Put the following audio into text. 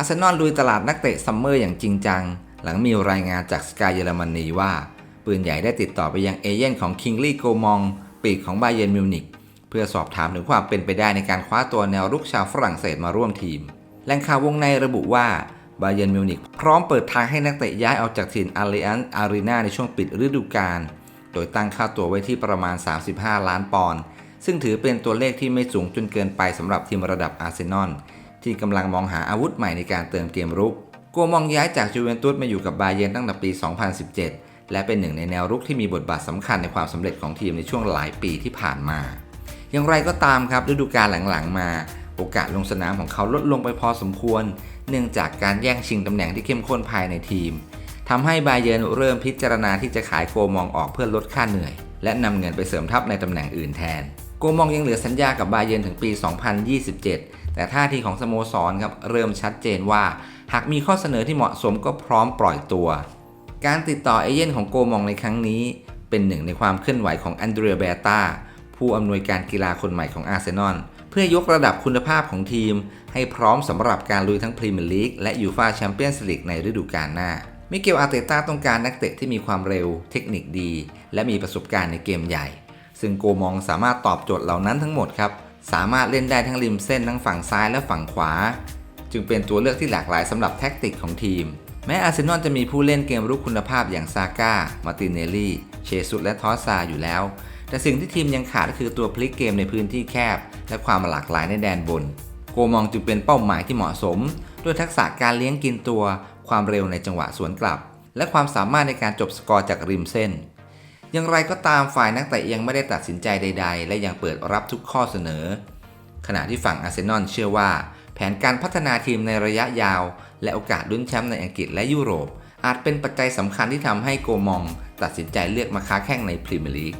อาร์เซนอลลุยตลาดนักเตะซัมเมอร์อย่างจริงจัง หลังมีรายงานจากสกายเยอรมนีว่า ปืนใหญ่ได้ติดต่อไปยังเอเย่นของคิงลี่โกมองปีกของบาเยร์นมิวนิกเพื่อสอบถามถึงความเป็นไปได้ในการคว้าตัวแนวรุกชาวฝรั่งเศสมาร่วมทีมแหล่งข่าววงในระบุว่าบาเยร์นมิวนิกพร้อมเปิดทางให้นักเตะย้ายออกจากถิ่นอารีอันอารีนาในช่วงปิดฤดูกาลโดยตั้งค่าตัวไว้ที่ประมาณ 35 ล้านปอนด์ซึ่งถือเป็นตัวเลขที่ไม่สูงจนเกินไปสำหรับทีมระดับอาร์เซนอล ที่กำลังมองหาอาวุธใหม่ในการเติมเกมรุกโกมองย้ายจากจูเวนตุสมาอยู่กับบาเยร์นตั้งแต่ปี 2017 และเป็นหนึ่งในแนวรุกที่มีบทบาทสำคัญในความสำเร็จของทีมในช่วงหลายปีที่ผ่านมา อย่างไรก็ตามครับฤดูกาลหลังๆมา โอกาสลงสนามของเขาลดลงไปพอสมควร เนื่องจากการแย่งชิงตำแหน่งที่เข้มข้นภายในทีมทำให้บาเยิร์นเริ่มพิจารณาที่จะขายโกมองออกเพื่อลดค่าเหนื่อย และนำเงินไปเสริมทัพในตำแหน่งอื่นแทน โกมองยังเหลือสัญญากับบาเยนถึงปี 2027 แต่ท่าทีของสโมสรครับเริ่มชัดเจนว่า หากมีข้อเสนอที่เหมาะสมก็พร้อมปล่อยตัว การติดต่อเอเย่นของโกมองในครั้งนี้ เป็นหนึ่งในความเคลื่อนไหวของอันเดรียเบตาผู้อำนวยการกีฬาคนใหม่ของอาร์เซนอลเพื่อยกระดับคุณภาพของทีม ให้พร้อมสำหรับการลุยทั้งพรีเมียร์ลีกและยูฟาแชมเปี้ยนส์ลีกในฤดูกาลหน้า มิเกลอาร์เตต้าต้องการนักเตะที่มีความเร็ว เทคนิคดี และมีประสบการณ์ในเกมใหญ่ ซึ่งโกมองสามารถตอบโจทย์เหล่านั้นทั้งหมดครับ สามารถเล่นได้ทั้งริมเส้นทั้งฝั่งซ้ายและฝั่งขวา จึงเป็นตัวเลือกที่หลากหลายสำหรับแท็กติกของทีม แม้อาร์เซนอลจะมีผู้เล่นเกมรุกคุณภาพอย่างซาก้า มาตินเนลลี่ เชซุสและทอสซาอยู่แล้ว แต่สิ่งที่ทีมยังขาดก็คือตัวพลิกเกมในพื้นที่แคบ และความหลากหลายในแดนบน โกมองจึงเป็นเป้าหมายที่เหมาะสม ด้วยทักษะการเลี้ยงกินตัว ความเร็วในจังหวะสวนกลับ และความสามารถในการจบสกอร์จากริมเส้น อย่างไรก็ตามฝ่ายนักเตะยังไม่ได้ตัดสินใจใด ๆ และยังเปิดรับทุกข้อเสนอ ขณะที่ฝั่งอาร์เซนอลเชื่อว่า แผนการพัฒนาทีมในระยะยาว และโอกาสลุ้นแชมป์ในอังกฤษและยุโรป อาจเป็นปัจจัยสำคัญที่ทำให้โกมอง ตัดสินใจเลือกมาค้าแข่งในพรีเมียร์ลีก